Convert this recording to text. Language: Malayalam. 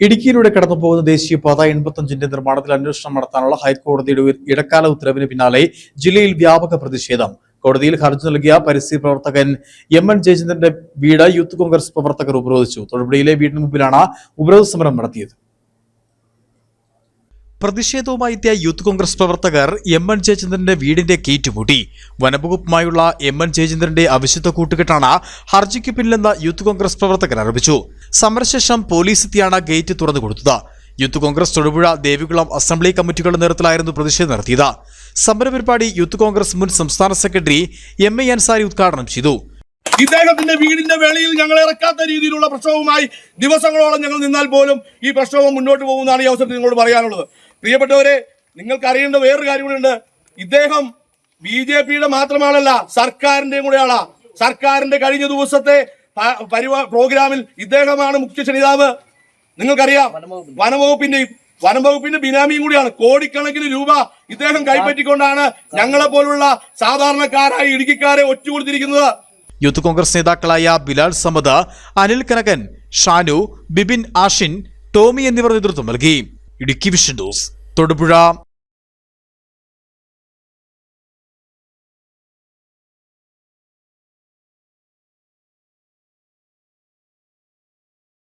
ഇടുക്കിയിലൂടെ കടന്നു പോകുന്ന ദേശീയപാത എൺപത്തഞ്ചിന്റെ നിർമ്മാണത്തിൽ അന്വേഷണം നടത്താനുള്ള ഹൈക്കോടതിയുടെ ഇടക്കാല ഉത്തരവിന് പിന്നാലെ ജില്ലയിൽ വ്യാപക പ്രതിഷേധം. കോടതിയിൽ ഹർജി നൽകിയ പരിസ്ഥിതി പ്രവർത്തകൻ എം എൻ ജയചന്ദ്രന്റെ വീട് യൂത്ത് കോൺഗ്രസ് പ്രവർത്തകർ ഉപരോധിച്ചു. തൊടുപുഴയിലെ വീടിന് മുമ്പിലാണ് ഉപരോധ സമരം നടത്തിയത്. പ്രതിഷേധവുമായി എത്തിയ യൂത്ത് കോൺഗ്രസ് പ്രവർത്തകർ എം എൻ ജയചന്ദ്രന്റെ വീടിന്റെ കീറ്റ് പൂട്ടി വനംവകുപ്പുമായുള്ള എം എൻ ജയചന്ദ്രന്റെ അവിശുദ്ധ കൂട്ടുകെട്ടാണ് ഹർജിക്ക് പിന്നിലെന്ന് യൂത്ത് കോൺഗ്രസ് പ്രവർത്തകർ ആരോപിച്ചു. സമരശേഷം പോലീസ് എത്തിയാണ് ഗേറ്റ് തുറന്നു കൊടുത്തത്. Youth congress Thodupuzha Devikulam assembly കമ്മിറ്റികളുടെ നേതൃത്വത്തിലായിരുന്നു പ്രതിഷേധം നടത്തിയത്. സമരപരിപാടി യൂത്ത് കോൺഗ്രസ് മുൻ സംസ്ഥാന സെക്രട്ടറി എം എ അൻസാരി ഉദ്ഘാടനം ചെയ്തു. ഇദ്ദേഹത്തിന്റെ വീടിന്റെ വെളിയിൽ ഞങ്ങൾ ഇറക്കാത്ത രീതിയിലുള്ള പ്രശ്നവുമായി ദിവസങ്ങളോളം ഞങ്ങൾ നിന്നാൽ പോലും ഈ പ്രശ്നവും മുന്നോട്ട് പോകുന്നതാണ് ഈ അവസരത്തിൽ നിങ്ങളോട് പറയാനുള്ളത്. പ്രിയപ്പെട്ടവരെ നിങ്ങൾക്ക് അറിയേണ്ട വേറൊരു കാര്യം ഇദ്ദേഹം ബി ജെ പിയുടെ മാത്രമാണല്ല സർക്കാരിന്റെയും കൂടെയാളാ സർക്കാരിന്റെ കഴിഞ്ഞ ദിവസത്തെ പരിപാ പ്രോഗ്രാമിൽ ഇദ്ദേഹമാണ് മുഖ്യ ക്ഷണിതാവ് നിങ്ങൾക്കറിയാം വനംവകുപ്പിന്റെയും വനംവകുപ്പിന്റെ ബിനാമിയും കൂടിയാണ്. കോടിക്കണക്കിന് രൂപ ഇദ്ദേഹം കൈപ്പറ്റിക്കൊണ്ടാണ് ഞങ്ങളെ പോലുള്ള സാധാരണക്കാരായ ഇടുക്കിക്കാരെ ഒറ്റുകൊടുത്തിരിക്കുന്നത്. യൂത്ത് കോൺഗ്രസ് നേതാക്കളായ ബിലാൽ സമദ് അനിൽ കനകൻ ഷാനു ബിബിൻ ആഷിൻ ടോമി എന്നിവർ നേതൃത്വം നൽകി. Idukki vision news Thodupuzha.